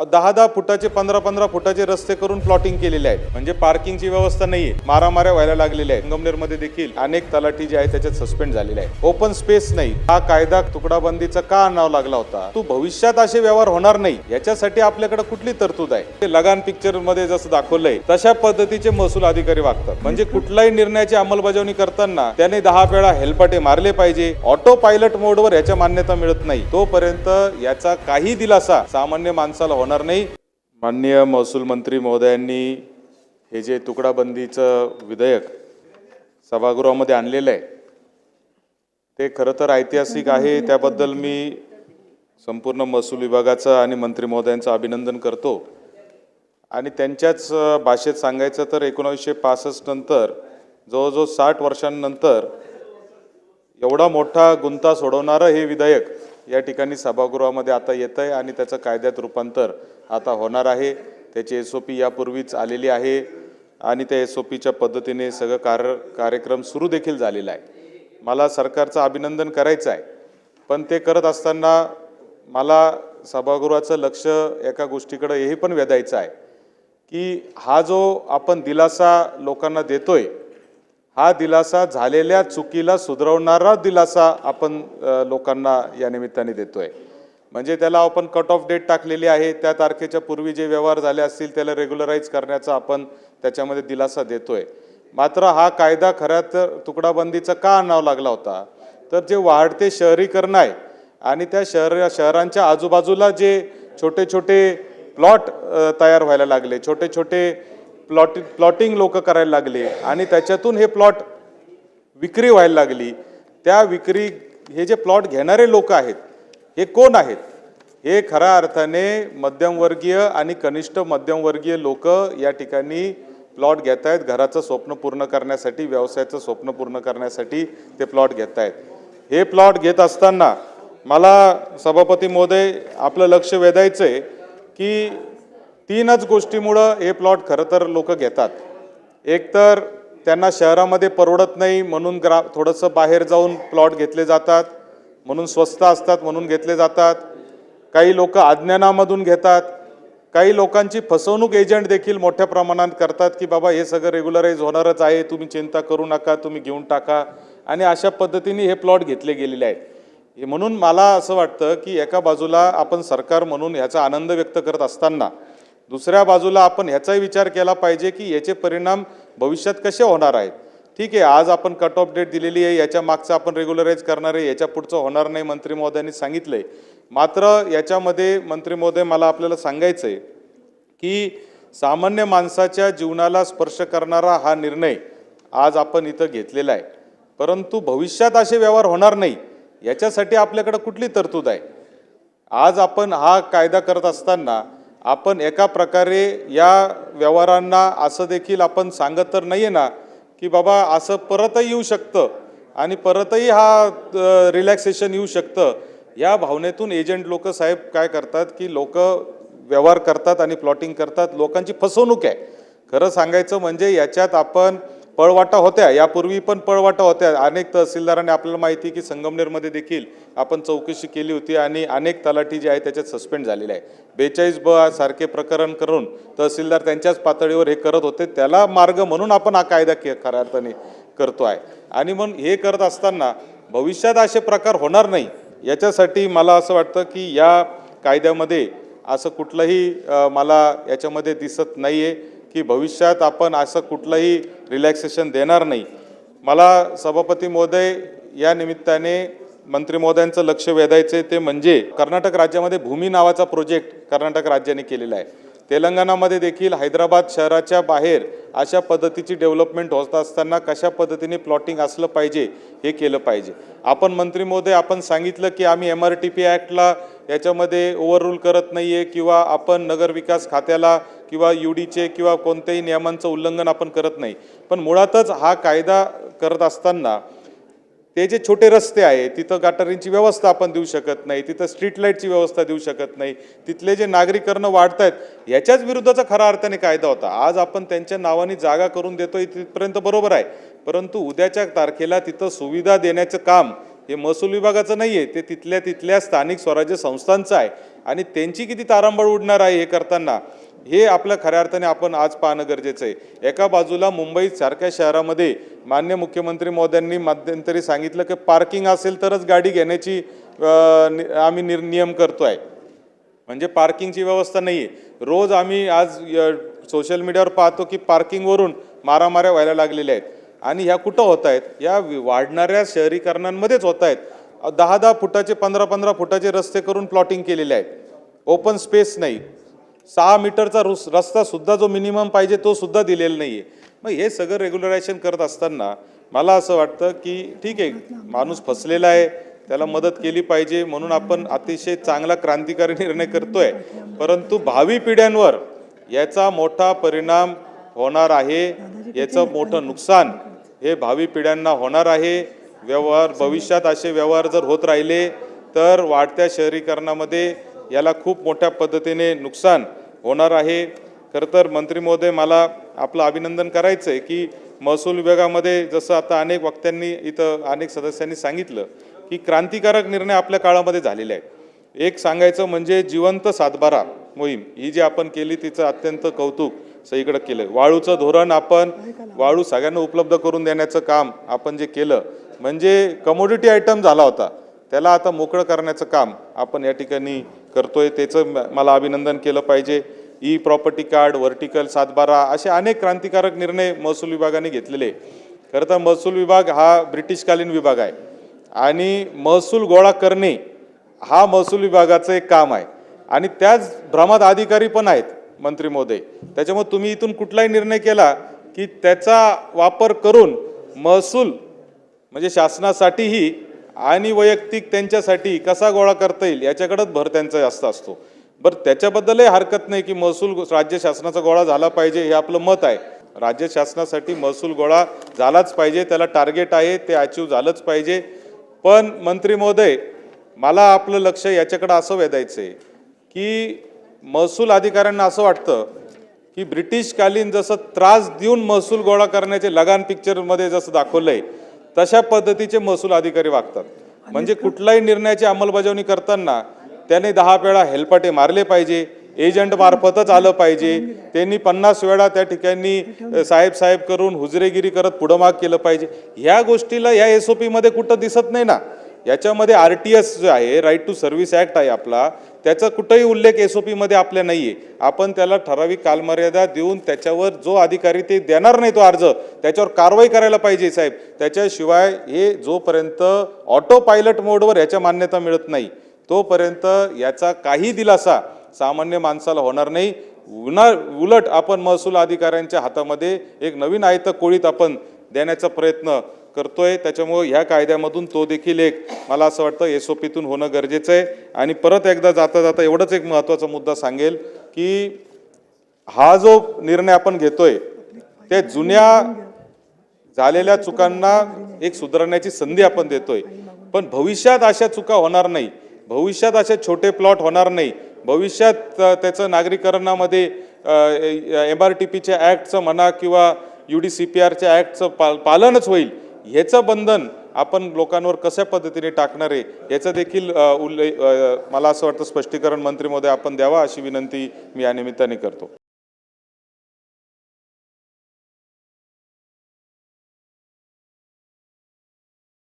दहा दहा फुटाचे पंधरा पंधरा फुटाचे रस्ते करून प्लॉटिंग केलेले आहेत. म्हणजे पार्किंगची व्यवस्था नाहीये. मारामाऱ्या व्हायला लागलेल्या आहेत. संगमनेरमध्ये देखील अनेक तलाठी जे आहे त्याच्यात सस्पेंड झालेले आहे ओपन स्पेस नाही. हा कायदा तुकडाबंदीचा का आणावा लागला होता? तू भविष्यात असे व्यवहार होणार नाही. याच्यासाठी आपल्याकडे कुठली तरतूद आहे? ते लगान पिक्चरमध्ये जसं दाखवलंय तशा पद्धतीचे महसूल अधिकारी वागतात. म्हणजे कुठलाही निर्णयाची अंमलबजावणी करताना त्याने दहा वेळा हेलपाटे मारले पाहिजे. ऑटो पायलट मोडवर याच्या मान्यता मिळत नाही. तोपर्यंत याचा काही दिलासा सामान्य माणसाला होणार नाही. माननीय महसूल मंत्री महोदयांनी हे जे तुकडाबंदीचं विधेयक सभागृहामध्ये आणलेलं आहे ते खरं तर ऐतिहासिक आहे. त्याबद्दल मी संपूर्ण महसूल विभागाचं आणि मंत्री महोदयांचं अभिनंदन करतो. आणि त्यांच्याच भाषेत सांगायचं तर एकोणावीसशे पासष्ट नंतर जवळजवळ साठ वर्षांनंतर एवढा मोठा गुंता सोडवणारं हे विधेयक या ठिकाणी सभागृहामध्ये आता येतं आहे आणि त्याचं कायद्यात रूपांतर आता होणार आहे. त्याची एस ओ पी यापूर्वीच आलेली आहे आणि त्या एस ओ पीच्या पद्धतीने सगळं कार कार्यक्रम सुरू देखील झालेला आहे. मला सरकारचं अभिनंदन करायचं आहे. पण ते करत असताना मला सभागृहाचं लक्ष एका गोष्टीकडे हेही पण वेधायचं आहे की हा जो आपण दिलासा लोकांना देतोय हा दिलासा झालेल्या चुकीला सुधरवणारा दिलासा आपण लोकांना या निमित्ताने देतोय. म्हणजे त्याला आपण कट ऑफ डेट टाकलेली आहे त्या तारखेच्या पूर्वी जे व्यवहार झाले असतील त्याला रेग्युलराईज करण्याचा आपण त्याच्यामध्ये दिलासा देतोय. मात्र हा कायदा खऱ्या तर तुकडाबंदीचा का आणावा लागला होता? तर जे वाढते शहरीकरण आहे आणि त्या शहर शहरांच्या आजूबाजूला जे छोटे छोटे प्लॉट तयार व्हायला लागले छोटे छोटे प्लॉट प्लॉटिंग लोक करायला लागले आणि त्याच्यातून हे प्लॉट विक्री व्हायला लागली. त्या विक्री हे जे प्लॉट घेणारे लोक आहेत हे कोण आहेत? हे खऱ्या अर्थाने मध्यमवर्गीय आणि कनिष्ठ मध्यमवर्गीय लोक या ठिकाणी प्लॉट घेत आहेत घराचं स्वप्न पूर्ण करण्यासाठी व्यवसायाचं स्वप्न पूर्ण करण्यासाठी ते प्लॉट घेत आहेत हे प्लॉट घेत असताना मला सभापती महोदय आपलं लक्ष वेधायचं आहे की तीनच गोष्टीमुळं हे प्लॉट खरं तर लोक घेतात. एकतर त्यांना शहरामध्ये परवडत नाही म्हणून ग्रा थोडंसं बाहेर जाऊन प्लॉट घेतले जातात म्हणून स्वस्त असतात म्हणून घेतले जातात. काही लोक अज्ञानामधून घेतात. काही लोकांची फसवणूक एजंट देखील मोठ्या प्रमाणात करतात की बाबा हे सगळं रेग्युलराईज होणारच आहे तुम्ही चिंता करू नका तुम्ही घेऊन टाका. आणि अशा पद्धतीने हे प्लॉट घेतले गेलेले आहेत. म्हणून मला असं वाटतं की एका बाजूला आपण सरकार म्हणून ह्याचा आनंद व्यक्त करत असताना दुसऱ्या बाजूला आपण ह्याचाही विचार केला पाहिजे की याचे परिणाम भविष्यात कसे होणार आहेत. ठीक आहे आज आपण कट ऑफ डेट दिलेली आहे याच्या मागचं आपण रेग्युलराईज करणार आहे याच्या पुढचं होणार नाही मंत्री महोदयांनी आहे मात्र याच्यामध्ये मंत्री महोदय मला आपल्याला सांगायचं आहे की सामान्य माणसाच्या जीवनाला स्पर्श करणारा हा निर्णय आज आपण इथं घेतलेला आहे. परंतु भविष्यात असे व्यवहार होणार नाही याच्यासाठी आपल्याकडं कुठली तरतूद आहे? आज आपण हा कायदा करत असताना आपण एका प्रकारे या व्यवहारांना असं देखील आपण सांगत तर नाही आहे ना की बाबा असं परतही येऊ शकतं आणि परतही हा रिलॅक्सेशन येऊ शकतं. या भावनेतून एजंट लोक साहेब काय करतात की लोक व्यवहार करतात आणि प्लॉटिंग करतात. लोकांची फसवणूक आहे. खरं सांगायचं म्हणजे याच्यात आपण पळवाटा होत्या यापूर्वी पण पळवाटा होत्या. अनेक तहसीलदारांनी आपल्याला माहिती की संगमनेरमध्ये देखील आपण चौकशी केली होती आणि अनेक तलाठी जे आहे त्याच्यात सस्पेंड झालेले आहे बेचाळीस ब सारखे प्रकरण करून तहसीलदार त्यांच्याच पातळीवर हे करत होते. त्याला मार्ग म्हणून आपण हा कायदा के खऱ्या अर्थाने करतो आहे. आणि म्हणून हे करत असताना भविष्यात असे प्रकार होणार नाही याच्यासाठी मला असं वाटतं की या कायद्यामध्ये असं कुठलंही मला याच्यामध्ये दिसत नाही आहे की भविष्यात आपण असं कुठलंही रिलॅक्सेशन देणार नाही. मला सभापती महोदय या निमित्ताने मंत्री महोदयांचं लक्ष वेधायचे ते म्हणजे कर्नाटक राज्यामध्ये भूमी नावाचा प्रोजेक्ट कर्नाटक राज्याने केलेला आहे. तेलंगणामध्ये देखील हैदराबाद शहराच्या बाहेर अशा पद्धतीची डेव्हलपमेंट होत असताना कशा पद्धतीने प्लॉटिंग असलं पाहिजे हे केलं पाहिजे. आपण मंत्री महोदय आपण सांगितलं की आम्ही एम आर टी पी ॲक्टला याच्यामध्ये ओव्हररूल करत नाही आहे किंवा आपण नगरविकास खात्याला किंवा यू डीचे किंवा कोणत्याही नियमांचं उल्लंघन आपण करत नाही. पण मुळातच हा कायदा करत असताना ते जे छोटे रस्ते आहे तिथं गाटरींची व्यवस्था आपण देऊ शकत नाही तिथं स्ट्रीट लाईटची व्यवस्था देऊ शकत नाही तिथले जे नागरीकरण वाढत आहेत याच्याच विरुद्धचा खरा अर्थाने कायदा होता. आज आपण त्यांच्या नावाने जागा करून देतोय तिथपर्यंत बरोबर आहे. परंतु उद्याच्या तारखेला तिथं सुविधा देण्याचं काम हे महसूल विभागाचं नाही आहे ते तिथल्या तिथल्या स्थानिक स्वराज्य संस्थांचं आहे. आणि त्यांची किती तारांबळ उडणार आहे हे करताना हे आपलं खऱ्या अर्थाने आपण आज पाहणं गरजेचं आहे. एका बाजूला मुंबई सारख्या शहरामध्ये मान्य मुख्यमंत्री महोदयांनी मध्यंतरी सांगितलं की पार्किंग असेल तरच गाडी घेण्याची नि- आम्ही निर नियम करतो आहे म्हणजे पार्किंगची व्यवस्था नाही आहे रोज आम्ही आज सोशल मीडियावर पाहतो की पार्किंगवरून मारामाऱ्या व्हायला लागलेल्या आहेत. आणि ह्या कुठं होत आहेत? या वाढणाऱ्या शहरीकरणांमध्येच होत आहेत. दहा दहा फुटाचे पंधरा पंधरा फुटाचे रस्ते करून प्लॉटिंग केलेले आहेत. ओपन स्पेस नाही. सहा मीटरचा रुस रस्तासुद्धा जो मिनिमम पाहिजे तो सुद्धा दिलेला नाही आहे मग हे सगळं रेग्युलरायझेशन करत असताना मला असं वाटतं की ठीक आहे माणूस फसलेला आहे त्याला मदत केली पाहिजे म्हणून आपण अतिशय चांगला क्रांतिकारी निर्णय करतोय. परंतु भावी पिढ्यांवर याचा मोठा परिणाम होणार आहे याचं मोठं नुकसान हे भावी पिढ्यांना होणार आहे. व्यवहार भविष्यात असे व्यवहार जर होत राहिले तर वाढत्या शहरीकरणामध्ये याला खूप मोठ्या पद्धतीने नुकसान होणार आहे. खरं तर मंत्री महोदय मला आपलं अभिनंदन करायचं आहे की महसूल विभागामध्ये जसं आता अनेक वक्त्यांनी इथं अनेक सदस्यांनी सांगितलं की क्रांतिकारक निर्णय आपल्या काळामध्ये झालेले आहेत. एक सांगायचं म्हणजे जिवंत सातबारा मोहीम ही जी आपण केली तिचं अत्यंत कौतुक सगळीकडे केलं. वाळूचं धोरण आपण वाळू सगळ्यांना उपलब्ध करून देण्याचं काम आपण जे केलं म्हणजे कमोडिटी आयटम झाला होता. त्याला आता मोकळं करण्याचं काम आपण या ठिकाणी करतोय. त्याचं मला अभिनंदन केलं पाहिजे. ई प्रॉपर्टी कार्ड व्हर्टिकल सातबारा असे अनेक क्रांतिकारक निर्णय महसूल विभागाने घेतलेले खरं तर महसूल विभाग हा ब्रिटिशकालीन विभाग आहे. आणि महसूल गोळा करणे हा महसूल विभागाचं एक काम आहे. आणि त्याच भ्रमात अधिकारी पण आहेत मंत्री महोदय त्याच्यामुळे तुम्ही इथून कुठलाही निर्णय केला की त्याचा वापर करून महसूल म्हणजे शासनासाठीही आणि वैयक्तिक त्यांच्यासाठी कसा गोळा करता येईल याच्याकडंच भर त्यांचा जास्त असतो. बरं त्याच्याबद्दलही हरकत नाही की महसूल राज्य शासनाचा गोळा झाला पाहिजे हे आपलं मत आहे. राज्य शासनासाठी महसूल गोळा झालाच पाहिजे त्याला टार्गेट आहे ते अचीव झालंच पाहिजे. पण मंत्री महोदय मला आपलं लक्ष याच्याकडं असं वेधायचं आहे की महसूल अधिकाऱ्यांना असं वाटतं की ब्रिटिशकालीन जसं त्रास देऊन महसूल गोळा करण्याचे लगान पिक्चरमध्ये जसं दाखवलं आहे तशा पद्धतीचे महसूल अधिकारी वागतात. म्हणजे कुठलाही निर्णयाची अंमलबजावणी करताना त्याने दहा वेळा हेलपाटे मारले पाहिजे एजंट मार्फतच आलं पाहिजे. त्यांनी पन्नास वेळा त्या ठिकाणी साहेब साहेब करून हुजरेगिरी करत पुढं माग केलं पाहिजे. ह्या गोष्टीला या एस ओ पीमध्ये कुठं दिसत नाही ना. याच्यामध्ये आर टी एस जो आहे राईट टू सर्व्हिस ॲक्ट आहे आपला त्याचा कुठंही उल्लेख एस ओ पीमध्ये आपल्या नाही आहे आपण त्याला ठराविक कालमर्यादा देऊन त्याच्यावर जो अधिकारी ते देणार नाही तो अर्ज त्याच्यावर कारवाई करायला पाहिजे साहेब. त्याच्याशिवाय हे जोपर्यंत ऑटो पायलट मोडवर याच्या मान्यता मिळत नाही तोपर्यंत याचा काही दिलासा सामान्य माणसाला होणार नाही. उन्हा उलट आपण महसूल अधिकाऱ्यांच्या हातामध्ये एक नवीन आयत कोळीत आपण देण्याचा प्रयत्न करतोय. त्याच्यामुळं ह्या कायद्यामधून तो देखील एक मला असं वाटतं एस ओ पीतून होणं गरजेचं आहे. आणि परत एकदा जाता जाता एवढंच एक महत्त्वाचा मुद्दा सांगेल की हा जो निर्णय आपण घेतोय त्या जुन्या झालेल्या चुकांना एक सुधारण्याची संधी आपण देतोय. पण भविष्यात अशा चुका होणार नाही. भविष्यात असे छोटे प्लॉट होणार नाही. भविष्यात त्याचं नागरीकरणामध्ये एम आर टी पीच्या ॲक्टचं म्हणा किंवा यू डी सी पी आरच्या ॲक्टचं पाल पालनच होईल. ह्याचं बंधन आपण लोकांवर कशा पद्धतीने टाकणार आहे याचं देखील उल्लेख उल्ले मला असं वाटतं स्पष्टीकरण मंत्री महोदय आपण द्यावा अशी विनंती मी या निमित्ताने करतो.